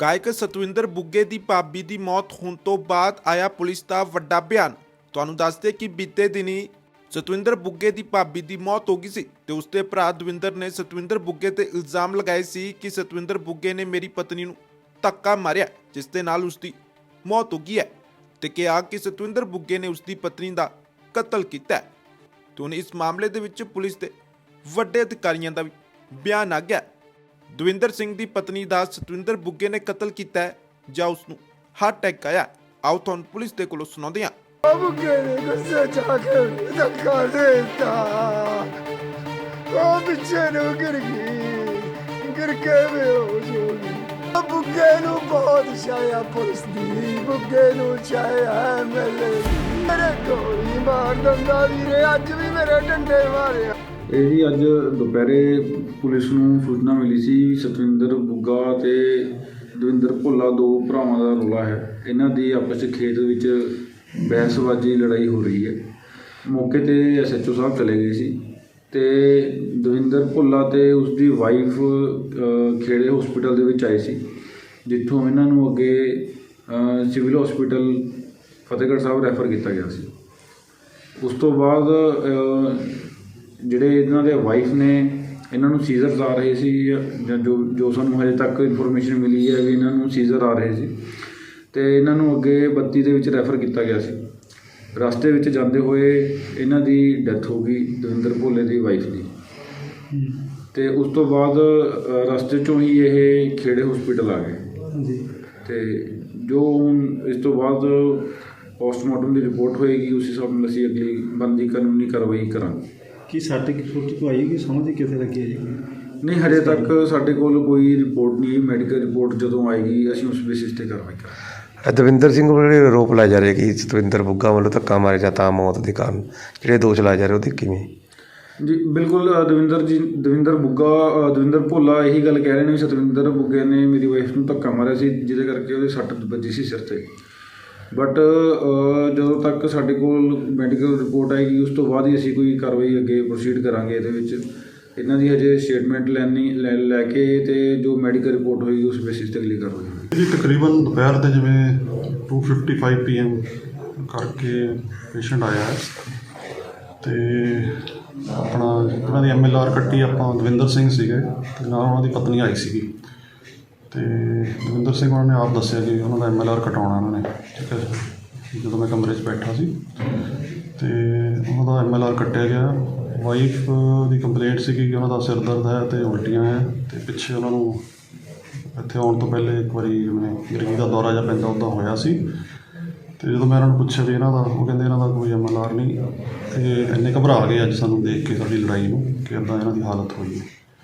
ਗਾਇਕ ਸਤਵਿੰਦਰ ਬੁੱਗੇ ਦੀ ਭਾਬੀ ਦੀ ਮੌਤ ਹੋਣ ਤੋਂ ਬਾਅਦ ਆਇਆ ਪੁਲਿਸ ਦਾ ਵੱਡਾ ਬਿਆਨ। ਤੁਹਾਨੂੰ ਦੱਸਦੇ ਕਿ ਬੀਤੇ ਦਿਨੀ ਸਤਵਿੰਦਰ ਬੁੱਗੇ ਦੀ ਭਾਬੀ ਦੀ ਮੌਤ ਹੋ ਗਈ ਸੀ ਤੇ ਉਸਦੇ ਭਰਾ ਦਵਿੰਦਰ ਨੇ ਸਤਵਿੰਦਰ ਬੁੱਗੇ ਤੇ ਇਲਜ਼ਾਮ ਲਗਾਏ ਸੀ ਕਿ ਸਤਵਿੰਦਰ ਬੁੱਗੇ ਨੇ ਮੇਰੀ ਪਤਨੀ ਨੂੰ ਧੱਕਾ ਮਾਰਿਆ, ਜਿਸ ਦੇ ਨਾਲ ਉਸਦੀ ਮੌਤ ਹੋ ਗਈ ਹੈ ਤੇ ਕਿਹਾ ਕਿ ਸਤਵਿੰਦਰ ਬੁੱਗੇ ਨੇ ਉਸਦੀ ਪਤਨੀ ਦਾ ਕਤਲ ਕੀਤਾ ਹੈ। ਤੇ ਹੁਣ ਇਸ ਮਾਮਲੇ ਦੇ ਵਿੱਚ ਪੁਲਿਸ ਦੇ ਵੱਡੇ ਅਧਿਕਾਰੀਆਂ ਦਾ ਵੀ ਬਿਆਨ ਆ ਗਿਆ ਦਵਿੰਦਰ ਸਿੰਘ ਦੀ ਪਤਨੀ ਦਾ ਸਤਵਿੰਦਰ ਬੁੱਗੇ ਨੇ ਕਤਲ ਕੀਤਾ ਹੈ। ਜਾਂ ਉਸ ਨੂੰ ਹਾਰਟ ਅਟੈਕ ਆਇਆ ਆਓ ਤੁਹਾਨੂੰ ਪੁਲਿਸ ਦੇ ਕੋਲੋਂ ਸੁਣਾਉਂਦੇ ਹਾਂ। ਬੁੱਗੇ ਨੇ ਗੁੱਸੇ ਜਾ ਕੇ ਧੱਕਾ ਦੇਤਾ। ਉਹ ਪਿੱਛੇ ਨੂੰ ਗਿਰ ਗਈ। ਗਿਰ ਕੇ ਬੇਹੋਸ਼ ਹੋ ਗਈ। ਬੁੱਗੇ ਨੂੰ ਬਹੁਤ ਛਾਇਆ ਪੁਲਿਸ ਦੀ। ਬੁੱਗੇ ਨੂੰ ਛਾਇਆ ਮਿਲੇ ਮੇਰੇ ਗੋਲੀ ਮਾਰ ਦੰਦਾ ਵੀਰੇ, ਅੱਜ ਵੀ ਮੇਰੇ ਡੰਡੇ ਮਾਰਿਆ। ਇਹ ਜੀ ਅੱਜ ਦੁਪਹਿਰੇ ਪੁਲਿਸ ਨੂੰ ਸੂਚਨਾ ਮਿਲੀ ਸੀ ਸਤਵਿੰਦਰ ਬੁੱਗਾ ਤੇ ਦਵਿੰਦਰ ਭੁੱਲਾ ਦੋ ਭਰਾਵਾਂ ਦਾ ਰੌਲਾ ਹੈ। ਇਹਨਾਂ ਦੀ ਆਪਸ ਵਿੱਚ ਖੇਤ ਵਿੱਚ ਬਹਿਸਬਾਜ਼ੀ ਲੜਾਈ ਹੋ ਰਹੀ ਹੈ। ਮੌਕੇ ਤੇ ਐਸਐਚਓ ਸਾਹਿਬ ਚਲੇ ਗਏ ਸੀ ਤੇ ਦਵਿੰਦਰ ਭੁੱਲਾ ਤੇ ਉਸਦੀ ਵਾਈਫ ਖੇੜੇ ਹਸਪੀਟਲ ਦੇ ਵਿੱਚ ਆਏ ਸੀ, ਜਿੱਥੋਂ ਇਹਨਾਂ ਨੂੰ ਅੱਗੇ civil hospital Fatehgarh Sahib refer ਕੀਤਾ ਗਿਆ ਸੀ। ਉਸ ਤੋਂ ਬਾਅਦ ਜਿਹੜੇ ਇਹਨਾਂ ਦੇ ਵਾਈਫ ਨੇ ਇਹਨਾਂ ਨੂੰ ਸੀਜ਼ਰਸ ਆ ਰਹੇ ਸੀ ਜਾਂ ਜੋ ਜੋ ਸਾਨੂੰ ਹਜੇ ਤੱਕ ਇਨਫੋਰਮੇਸ਼ਨ ਮਿਲੀ ਹੈ ਵੀ ਇਹਨਾਂ ਨੂੰ ਸੀਜ਼ਰ ਆ ਰਹੇ ਸੀ ਤੇ ਇਹਨਾਂ ਨੂੰ ਅੱਗੇ 32 ਦੇ ਵਿੱਚ ਰੈਫਰ ਕੀਤਾ ਗਿਆ ਸੀ। ਰਸਤੇ ਵਿੱਚ ਜਾਂਦੇ ਹੋਏ ਇਹਨਾਂ ਦੀ ਡੈਥ ਹੋ ਗਈ ਦਵਿੰਦਰ ਭੋਲੇ ਦੀ ਵਾਈਫ ਦੀ। ਤੇ ਉਸ ਤੋਂ ਬਾਅਦ ਰਸਤੇ ਚੋਂ ਹੀ ਇਹ ਖੇੜੇ ਹਸਪੀਟਲ ਆ ਗਏ। ਜੀ। ਤੇ ਜੋ ਇਸ ਤੋਂ ਬਾਅਦ ਪੋਸਟਮਾਰਟਮ ਦੀ ਰਿਪੋਰਟ ਹੋਏਗੀ ਉਸ ਹਿਸਾਬ ਨਾਲ ਅਸੀਂ ਅਗਲੀ ਬੰਦੀ ਕਾਨੂੰਨੀ ਕਾਰਵਾਈ ਕਰਾਂਗੇ। ਕੀ ਸਾਡੇ ਕੀ ਸੋਚ ਤੋਂ ਆਈ ਕਿ ਸਮਝ ਕਿੱਥੇ ਲੱਗੀ ਹੈ ਜੀ? ਨਹੀਂ ਹਜੇ ਤੱਕ ਸਾਡੇ ਕੋਲ ਕੋਈ ਰਿਪੋਰਟ ਨਹੀਂ ਮੈਡੀਕਲ ਰਿਪੋਰਟ ਜਦੋਂ ਆਏਗੀ ਅਸੀਂ ਉਸ ਬੇਸਿਸ ਤੇ ਕਾਰਵਾਈ ਕਰਾਂਗੇ। ਦਵਿੰਦਰ ਸਿੰਘ ਵੱਲੋਂ ਜਿਹੜੇ ਆਰੋਪ ਲਾਏ ਜਾ ਰਹੇ ਕਿ ਸਤਵਿੰਦਰ ਬੁੱਗਾ ਵੱਲੋਂ ਧੱਕਾ ਮਾਰਿਆ ਜਾਂ ਤਾਂ ਮੌਤ ਦੇ ਕਾਰਨ ਜਿਹੜੇ ਦੋਸ਼ ਲਾਏ ਜਾ ਰਹੇ ਉਹਦੇ ਕਿਵੇਂ? ਜੀ ਬਿਲਕੁਲ ਦਵਿੰਦਰ ਜੀ ਦਵਿੰਦਰ ਬੁੱਗਾ ਦਵਿੰਦਰ ਭੋਲਾ ਇਹੀ ਗੱਲ ਕਹਿ ਰਹੇ ਨੇ ਵੀ ਸਤਵਿੰਦਰ ਬੁੱਗੇ ਨੇ ਮੇਰੀ ਵਾਈਫ ਨੂੰ ਧੱਕਾ ਮਾਰਿਆ ਸੀ ਜਿਹਦੇ ਕਰਕੇ ਉਹਦੇ ਸੱਟ ਵੱਜੀ ਸੀ ਸਿਰ ਤੇ। ਬਟ ਜਦੋਂ ਤੱਕ ਸਾਡੇ ਕੋਲ ਮੈਡੀਕਲ ਰਿਪੋਰਟ ਆਏਗੀ, ਉਸ ਤੋਂ ਬਾਅਦ ਹੀ ਅਸੀਂ ਕੋਈ ਕਾਰਵਾਈ ਅੱਗੇ ਪ੍ਰੋਸੀਡ ਕਰਾਂਗੇ ਇਹਦੇ ਵਿੱਚ। ਇਹਨਾਂ ਦੀ ਹਜੇ ਸਟੇਟਮੈਂਟ ਲੈਣੀ, ਲੈ ਲੈ ਕੇ ਤੇ ਜੋ ਮੈਡੀਕਲ ਰਿਪੋਰਟ ਹੋਏਗੀ, ਉਸ ਬੇਸਿਸ ਤੇ ਅਗਲੀ ਕਾਰਵਾਈ ਹੋਵੇਗੀ ਜੀ, ਤਕਰੀਬਨ ਦੁਪਹਿਰ ਦੇ ਜਿਵੇਂ 2:55 ਪੀਐਮ ਕਰਕੇ ਪੇਸ਼ੈਂਟ ਆਇਆ ਹੈ। ਤੇ ਆਪਣਾ ਉਹਨਾਂ ਦੀ ਐਮਐਲਆਰ ਕੱਟੀ ਆਪਾਂ ਦਵਿੰਦਰ ਸਿੰਘ ਸੀਗੇ, ਤੇ ਨਾਲ ਉਹਨਾਂ ਦੀ ਪਤਨੀ ਆਈ ਸੀਗੀ। ਤੇ ਦਵਿੰਦਰ ਸਿੰਘ ਉਹਨਾਂ ਨੇ ਆਪ ਦੱਸਿਆ ਕਿ ਉਹਨਾਂ ਦਾ ਐਮਐਲਆਰ ਕਟਾਉਣਾ ਉਹਨਾਂ ਨੇ, ਠੀਕ ਹੈ ਜੀ। ਜਦੋਂ ਮੈਂ ਕਮਰੇ 'ਚ ਬੈਠਾ ਸੀ ਤੇ ਉਹਨਾਂ ਦਾ ਐਮਐਲਆਰ ਕੱਟਿਆ ਗਿਆ। ਵਾਈਫ ਦੀ ਕੰਪਲੇਂਟ ਸੀਗੀ ਕਿ ਉਹਨਾਂ ਦਾ ਸਿਰ ਦਰਦ ਹੈ ਤੇ ਉਲਟੀਆਂ ਹੈ ਤੇ ਪਿੱਛੇ ਉਹਨਾਂ ਨੂੰ ਇੱਥੇ ਆਉਣ ਤੋਂ ਪਹਿਲੇ ਇੱਕ ਵਾਰੀ ਜਿਵੇਂ ਗਰੀਬੀ ਦਾ ਦੌਰਾ ਜਿਹਾ ਪੈਂਦਾ ਉੱਦਾਂ ਹੋਇਆ ਸੀ। ਤੇ ਜਦੋਂ ਮੈਂ ਇਹਨਾਂ ਨੂੰ ਪੁੱਛਿਆ ਵੀ ਇਹਨਾਂ ਦਾ, ਉਹ ਕਹਿੰਦੇ ਇਹਨਾਂ ਦਾ ਕੋਈ ਐਮਐਲਆਰ ਨਹੀਂ, ਤੇ ਇੰਨੇ ਘਬਰਾ ਗਏ ਅੱਜ ਸਾਨੂੰ ਦੇਖ ਕੇ ਸਾਡੀ ਲੜਾਈ ਨੂੰ ਕਿ ਇੱਦਾਂ ਇਹਨਾਂ ਦੀ ਹਾਲਤ ਹੋਈ ਹੈ।